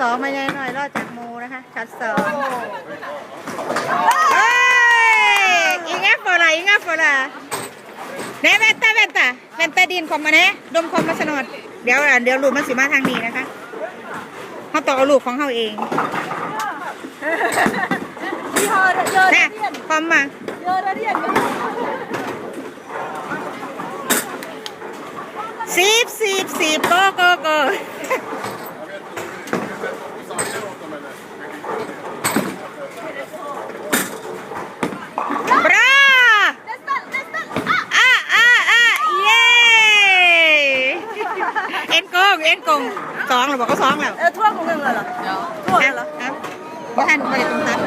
สองมาใหญ่หน่อยรอดจากโมนะคะช็อตสองเอ้ยอีงับโฟลาอีงับโฟลาเน่เวนตาเวนตาเวนตาดินคอมมาเน่ดมคอมมาสนดเดี๋ยวอะเดี๋ยวลูกมันสิมาทางนี้นะคะเขาต้องเอาลูกของเขาเองพี่ฮอร์เยอะนะเรียนคอมมาเยอะเรียนสิบสิบสิบโกโกโกบรา เดสตันเดสตันอะ อะอะอะเย้เอ็นโกงเอ็นโกงสองเราบอกก็สองแล้วเออทั่วของเมืองเลยเหรอทั่วคเลรัยบเหรอครับว่าท่านไม่ได้ตรงนั้น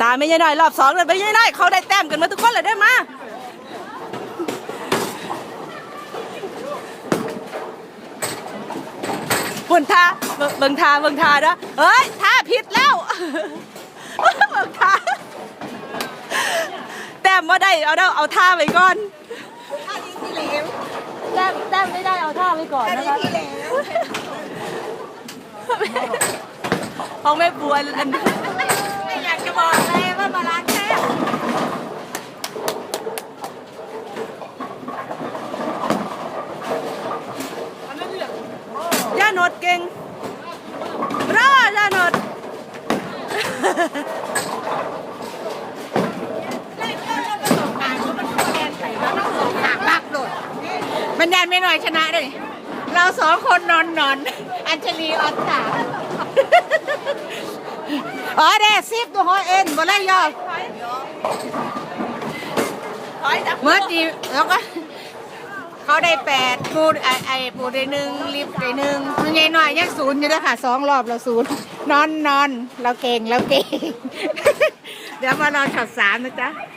ตาไม่ใช่น้อยรอบสองเลยไม่ใช่น้อยเขาได้แต้มกันมาทุกคนเลยได้มาหุ่นท่าเบิ่งเบิ่งท่าเบิ่งท่าเด้อเฮ้ยท่าผิดแล้วเบิ่งท่าแต้มว่าได้เอาเด้อเอาท่าไว้ก่อนแต้มแต้ม ไม่ได้เอาท่าไว้ก่อนนะคะของแม่บัวอันนี้ไม่อยากจะบอกเลยว่ามาล้างแค่ย่าโนดเก่งรอย่าโนด มันยันไม่หน่อยชนะเลยเราสองคนนอนนอนอัญชลีออนสาอ๋อเด้ซิบตัวหอเอ็นบ่ไล่ย่อถอยจับเมื่อดีแล้วก็เขาได้แปดปูไอไอปูได้หนึ่งลิฟต์ได้หนึ่งมันใหญ่หน่อยยังศูนย์อยู่ด้วยค่ะสองรอบเราศูนย์นอนนอนเราเก่งเราเก่ง เดี๋ยวมารอช็อตสามนะจ๊ะ